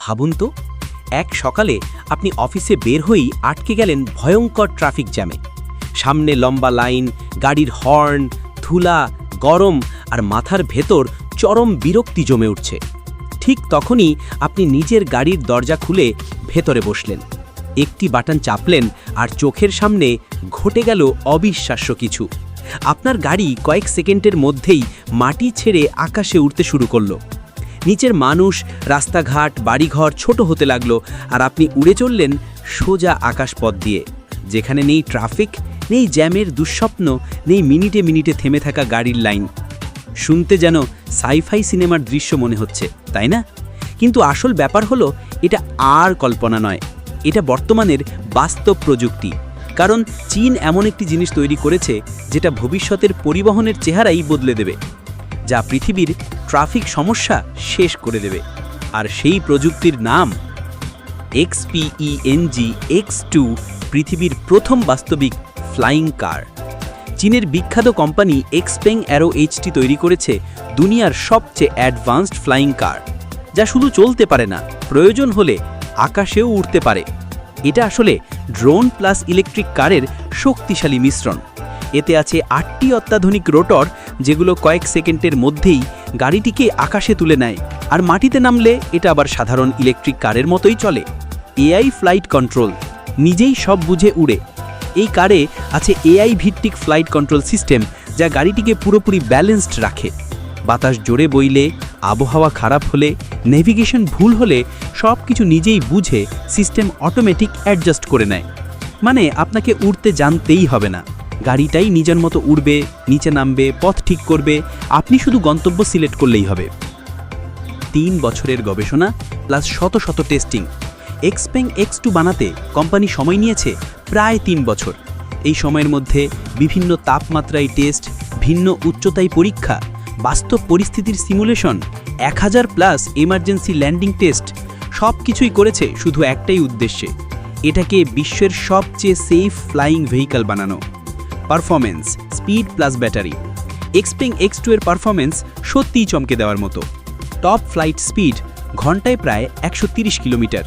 ভাবুন তো, এক সকালে আপনি অফিসে বের হয়েই আটকে গেলেন ভয়ঙ্কর ট্রাফিক জ্যামে। সামনে লম্বা লাইন, গাড়ির হর্ন, ধুলা, গরম আর মাথার ভেতর চরম বিরক্তি জমে উঠছে। ঠিক তখনই আপনি নিজের গাড়ির দরজা খুলে ভেতরে বসলেন। একটি বাটন চাপলেন আর চোখের সামনে ঘটে গেল অবিশ্বাস্য কিছু। আপনার গাড়ি কয়েক সেকেন্ডের মধ্যেই মাটি ছেড়ে আকাশে উঠতে শুরু করল। নিচের মানুষ, রাস্তাঘাট, বাড়িঘর ছোট হতে লাগল আর আপনি উড়ে চললেন সোজা আকাশপথ দিয়ে। যেখানে নেই ট্রাফিক, নেই জ্যামের দুঃস্বপ্ন, নেই মিনিটে মিনিটে থেমে থাকা গাড়ির লাইন। শুনতে যেন সাইফাই সিনেমার দৃশ্য মনে হচ্ছে, তাই না? কিন্তু আসল ব্যাপার হলো, এটা আর কল্পনা নয়। এটা বর্তমানের বাস্তব প্রযুক্তি। কারণ চীন এমন একটি জিনিস তৈরি করেছে, যেটা ভবিষ্যতের পরিবহনের চেহারাই বদলে দেবে। যা পৃথিবীর ট্রাফিক সমস্যা শেষ করে দেবে। আর সেই প্রযুক্তির নাম এক্সপিইএনজি এক্স টু পৃথিবীর প্রথম বাস্তবিক ফ্লাইং কার। চীনের বিখ্যাত কোম্পানি এক্সপেং অ্যারো এইচটি তৈরি করেছে দুনিয়ার সবচেয়ে অ্যাডভান্সড ফ্লাইং কার, যা শুধু চলতে পারে না, প্রয়োজন হলে আকাশেও উঠতে পারে। এটা আসলে ড্রোন প্লাস ইলেকট্রিক কারের শক্তিশালী মিশ্রণ। এতে আছে আটটি অত্যাধুনিক রোটর যেগুলো কয়েক সেকেন্ডের মধ্যেই গাড়িটিকে আকাশে তুলে নেয়। আর মাটিতে নামলে এটা আবার সাধারণ ইলেকট্রিক কারের মতোই চলে। AI flight control. নিজেই সব বুঝে উড়ে। এই কারে আছে এআই ভিত্তিক ফ্লাইট কন্ট্রোল সিস্টেম যা গাড়িটিকে পুরোপুরি ব্যালেন্সড রাখে। বাতাস জোরে বইলে, আবহাওয়া খারাপ হলে, নেভিগেশন ভুল হলে সব কিছু নিজেই বুঝে সিস্টেম অটোমেটিক অ্যাডজাস্ট করে নেয়। মানে আপনাকে উড়তে জানতেই হবে না। গাড়িটাই নিজের মতো উড়বে, নিচে নামবে, পথ ঠিক করবে, আপনি শুধু গন্তব্য সিলেক্ট করলেই হবে। তিন বছরের গবেষণা প্লাস শত শত টেস্টিং এক্সপেং এক্স টু বানাতে কোম্পানি সময় নিয়েছে প্রায় তিন বছর। এই সময়ের মধ্যে বিভিন্ন তাপমাত্রায় টেস্ট ভিন্ন উচ্চতায় পরীক্ষা, বাস্তব পরিস্থিতির সিমুলেশন এক হাজার প্লাস এমার্জেন্সি ল্যান্ডিং টেস্ট সব কিছুই করেছে শুধু একটাই উদ্দেশ্যে। এটাকে বিশ্বের সবচেয়ে সেফ ফ্লাইং ভেহিকল বানানো। Performance speed plus battery Xpeng X two এর পারফরমেন্স সত্যিই চমকে দেওয়ার মতো। টপ ফ্লাইট স্পিড ঘন্টায় প্রায় একশো কিলোমিটার।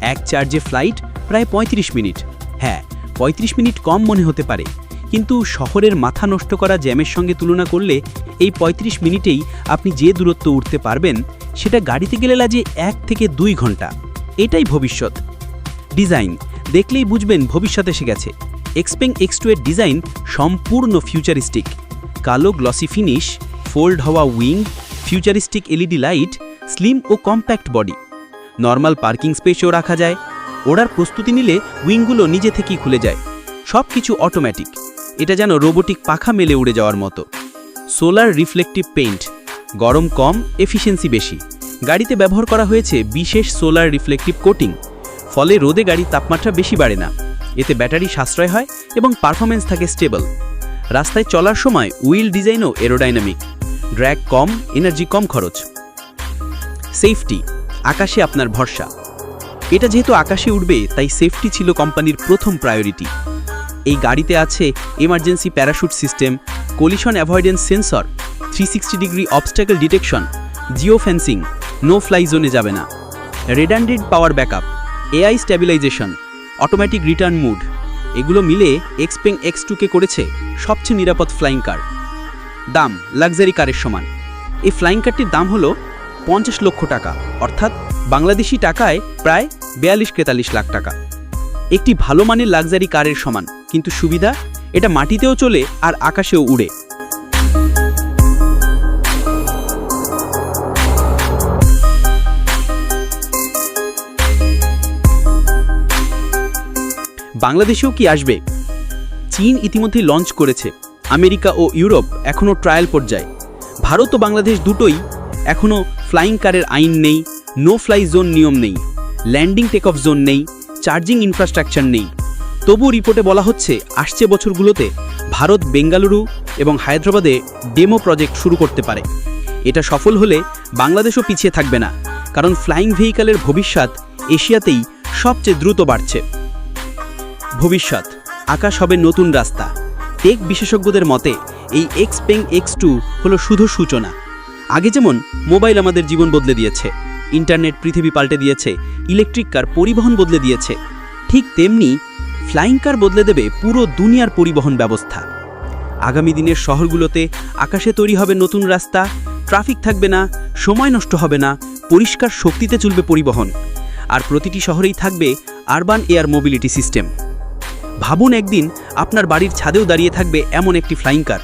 এক চার্জে ফ্লাইট প্রায় ৩৫ মিনিট। হ্যাঁ ৩৫ মিনিট কম মনে হতে পারে। কিন্তু শহরের মাথা নষ্ট করা জ্যামের সঙ্গে তুলনা করলে এই ৩৫ মিনিটেই আপনি যে দূরত্ব উঠতে পারবেন, সেটা গাড়িতে গেলে লাগে এক থেকে দুই ঘণ্টা। এটাই ভবিষ্যৎ। ডিজাইন দেখলেই বুঝবেন ভবিষ্যৎ এসে গেছে। এক্সপেং এক্স টু এর ডিজাইন সম্পূর্ণ ফিউচারিস্টিক কালো গ্লসি ফিনিশ ফোল্ড হওয়া wing futuristic LED light slim ও কম্প্যাক্ট বডি নর্মাল পার্কিং স্পেসেও রাখা যায়। ওড়ার প্রস্তুতি নিলে উইংগুলো নিজে থেকেই খুলে যায়। সব কিছু অটোমেটিক এটা যেন রোবোটিক পাখা মেলে উড়ে যাওয়ার মতো। সোলার রিফ্লেকটিভ পেইন্ট গরম কম এফিসিয়েন্সি বেশি। গাড়িতে ব্যবহার করা হয়েছে বিশেষ সোলার রিফ্লেকটিভ কোটিং ফলে রোদে গাড়ির তাপমাত্রা বেশি বাড়ে না। এতে ব্যাটারি সাশ্রয় হয় এবং পারফরমেন্স থাকে স্টেবল। রাস্তায় চলার সময় উইল ডিজাইনও এরোডাইনামিক ড্র্যাগ কম এনার্জি কম খরচ। সেফটি আকাশে আপনার ভরসা। এটা যেহেতু আকাশে উঠবে, তাই সেফটি ছিল কোম্পানির প্রথম প্রায়োরিটি এই গাড়িতে আছে emergency parachute system collision avoidance sensor three sixty degree obstacle detection geo fencing no fly জোনে যাবে না। Redundant power backup AI stabilisation automatic return mode এগুলো মিলে এক্সপেং এক্স টুকে করেছে সবচেয়ে নিরাপদ ফ্লাইং কার দাম লাক্সারি কারের সমান। এই ফ্লাইং কারটির দাম হলো পঞ্চাশ লক্ষ টাকা, অর্থাৎ বাংলাদেশি টাকায় প্রায় বিয়াল্লিশ তেতাল্লিশ লাখ টাকা। একটি ভালো মানের লাক্সারি কারের সমান, কিন্তু সুবিধা, এটা মাটিতেও চলে আর আকাশেও উড়ে। বাংলাদেশেও কি আসবে? চীন ইতিমধ্যে লঞ্চ করেছে। আমেরিকা ও ইউরোপ এখনও ট্রায়াল পর্যায়ে। ভারত ও বাংলাদেশ দুটোই এখনও ফ্লাইং কারের আইন নেই নো ফ্লাই জোন নিয়ম নেই ল্যান্ডিং টেক অফ জোন নেই চার্জিং ইনফ্রাস্ট্রাকচার নেই। তবু রিপোর্টে বলা হচ্ছে, আসছে বছরগুলোতে ভারত বেঙ্গালুরু এবং হায়দ্রাবাদে ডেমো প্রজেক্ট শুরু করতে পারে। এটা সফল হলে বাংলাদেশও পিছিয়ে থাকবে না, কারণ ফ্লাইং ভেহিকালের ভবিষ্যৎ এশিয়াতেই সবচেয়ে দ্রুত বাড়ছে। ভবিষ্যৎ। আকাশ হবে নতুন রাস্তা। টেক বিশেষজ্ঞদের মতে, এই এক্স পেং এক্স টু হলো শুধু সূচনা। আগে যেমন মোবাইল আমাদের জীবন বদলে দিয়েছে, ইন্টারনেট পৃথিবী পাল্টে দিয়েছে, ইলেকট্রিক কার পরিবহন বদলে দিয়েছে, ঠিক তেমনি ফ্লাইং কার বদলে দেবে পুরো দুনিয়ার পরিবহন ব্যবস্থা। আগামী দিনের শহরগুলোতে আকাশে তৈরি হবে নতুন রাস্তা, ট্রাফিক থাকবে না, সময় নষ্ট হবে না, পরিষ্কার শক্তিতে চলবে পরিবহন। আর প্রতিটি শহরেই থাকবে আরবান এয়ার মোবিলিটি সিস্টেম। ভাবুন একদিন আপনার বাড়ির ছাদেও দাঁড়িয়ে থাকবে এমন একটি ফ্লাইং কার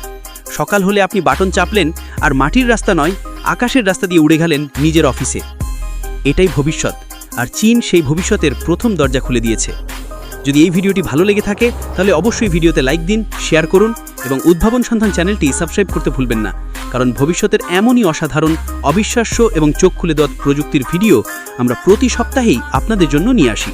সকাল হলে আপনি বাটন চাপলেন আর মাটির রাস্তা নয়, আকাশের রাস্তা দিয়ে উড়ে গেলেন নিজের অফিসে এটাই ভবিষ্যৎ, আর চীন সেই ভবিষ্যতের প্রথম দরজা খুলে দিয়েছে। যদি এই ভিডিওটি ভালো লেগে থাকে, তাহলে অবশ্যই ভিডিওতে লাইক দিন শেয়ার করুন এবং উদ্ভাবন সন্ধান চ্যানেলটি সাবস্ক্রাইব করতে ভুলবেন না। কারণ ভবিষ্যতের এমনই অসাধারণ, অবিশ্বাস্য এবং চোখ খুলে দেওয়া প্রযুক্তির ভিডিও আমরা প্রতি সপ্তাহেই আপনাদের জন্য নিয়ে আসি।